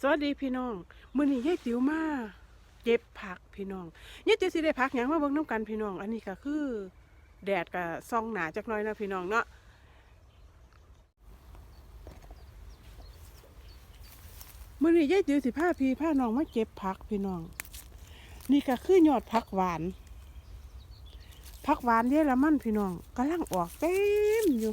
สวัสดีพี่น้องมื้อนี้ยายติ๋วมาเก็บผักพี่น้องยายติ๋วสิได้ผักหยังมาเบิ่งน้ำกันพี่น้อง อันนี้ก็คือแดดก็ส่องหนาจักหน่อยนะพี่น้องเนาะมื้อนี้ยายติ๋วสิพาพี่พาน้องมาเก็บผักพี่น้อง นี่ก็คือยอดผักหวานผักหวานเยอรมันพี่น้องกำลังออกเต็มอยู่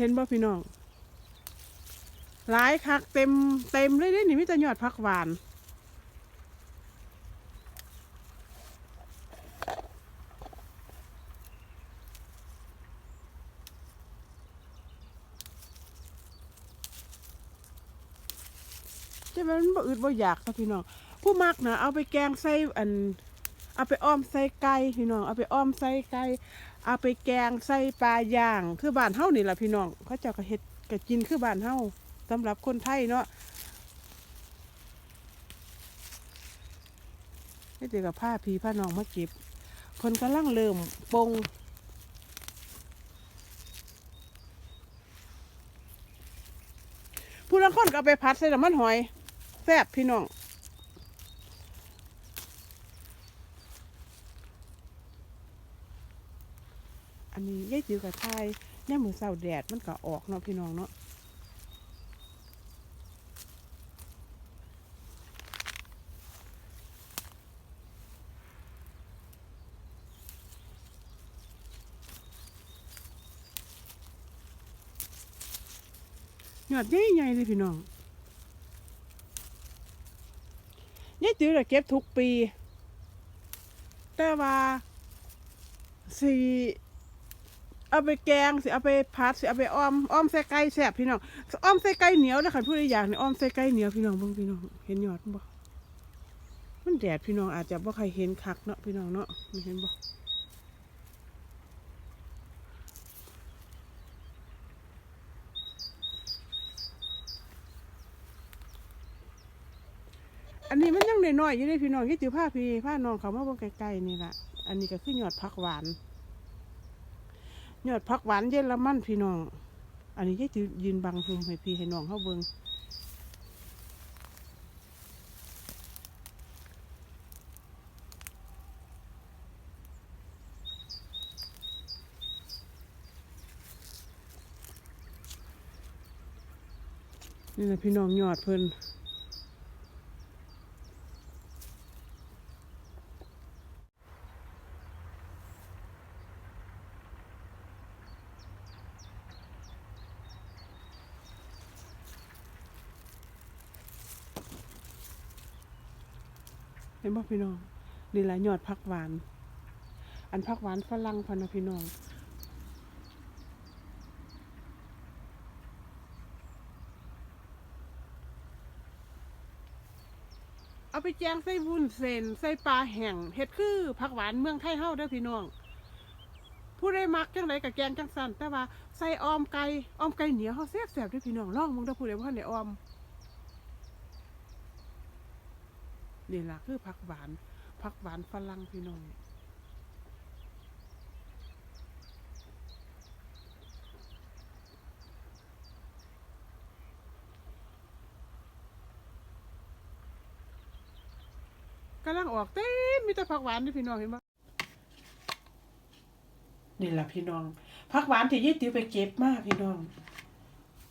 เห็นบ่พี่น้อง หลายคักเต็มเต็มเลยเด้นี่มีแต่ยอดผักหวาน จะมันบ่อึดบ่อยากค่ะพี่น้อง ผู้มักนะเอาไปแกงใส่อัน เอาไปอ้อมใส่ไก่พี่น้อง เอาไปอ้อมใส่ไก่ เอาไปแกงใส่ปลาย่าง คือบ้านเฮานี่แหละพี่น้องเขาเจ้าก็เฮ็ดก็กินคือบ้านเฮาสำหรับคนไทยเนาะนี่เดี๋ยวกับผ้าพีผ้าน้องมาเก็บเพิ่นกำลังเริ่มปงผู้ละคนก็ไปพัดใส่น้ำมันหอยแซ่บพี่น้อง อันนี้ยายจิ๋วกับชายเนี่ยมือเสาแดดมันก็ออกเนาะพี่น้องเนาะยอดใหญ่ๆเลยพี่น้องยายจิ๋วจะเก็บทุกปี แต่ว่าสี่ เอาไปแกงสิเอาไปผัดสิเอาไปอ้อมอ้อมใส่ไก่แซ่บพี่น้องอ้อมใส่ไก่เหนียวนะคันพูดอีกอย่างนี่อ้อมใส่ไก่เหนียวพี่น้องเบิ่งพี่น้องเห็นยอดบ่มันแดดพี่น้องอาจจะบ่ใครเห็นคักเนาะพี่น้องเนาะไม่เห็นบ่อันนี้มันยังน้อยๆอยู่เลยพี่น้องยี่ติผ้าพี่ผ้าน้องเขามาเบิ่งไกลๆนี่แหละอันนี้ก็คือยอดผักหวาน ยอดผักหวานเยอรมันพี่น้อง อันนี้ยายยืนบังหุมให้พี่ให้น้องเขาเบิงนี่นะพี่น้องยอดเพิ่น เห็นบ่พี่น้องนี่แหละยอดผักหวาน อันผักหวานฝรั่งพะนะพี่น้องเอาไปแจงใส่วุ้นเส้นใส่ปลาแห้งเฮ็ดคือผักหวานเมืองไทยเฮาเด้อพี่น้อง ผู้ใดมักจังไดกับแกงจังสันแต่ว่าใส่ออมไก่ออมไก่เหนียวเฮาแซ่บๆเด้อพี่น้องลองมึงเด้อผู้ใดบ่ทันได้ออม นี่ล่ะคือผักหวานผักหวานฝรั่งพี่น้องกำลังออกเต็มมีแต่ผักหวานนี่พี่น้องเห็นไหมนี่แหละพี่น้องผักหวานที่ยี่ติ๋วไปเก็บมาพี่น้อง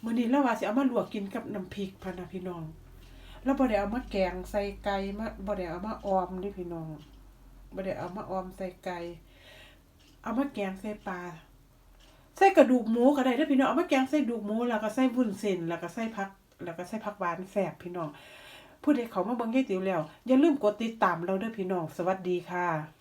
มื้อนี้เราว่าสิเอามาลวกกินกับน้ำพริกพะนะพี่น้อง แล้วบ่ได้เอามาแกงใส่ไก่มาบ่ได้เอามาออมเด้พี่น้องบ่ได้เอามาออมใส่ไก่เอามาแกงใส่ปลาใส่กระดูกหมูก็ได้เด้พี่น้องเอามาแกงใส่ดูกหมูแล้วก็ใส่วุ้นเส้นแล้วก็ใส่ผัก แล้วก็ใส่ผักหวานแซ่บพี่น้องผู้ใดเขามาเบิ่งยายติ๋วแล้ว อย่าลืมกดติดตามเราเด้อพี่น้อง สวัสดีค่ะ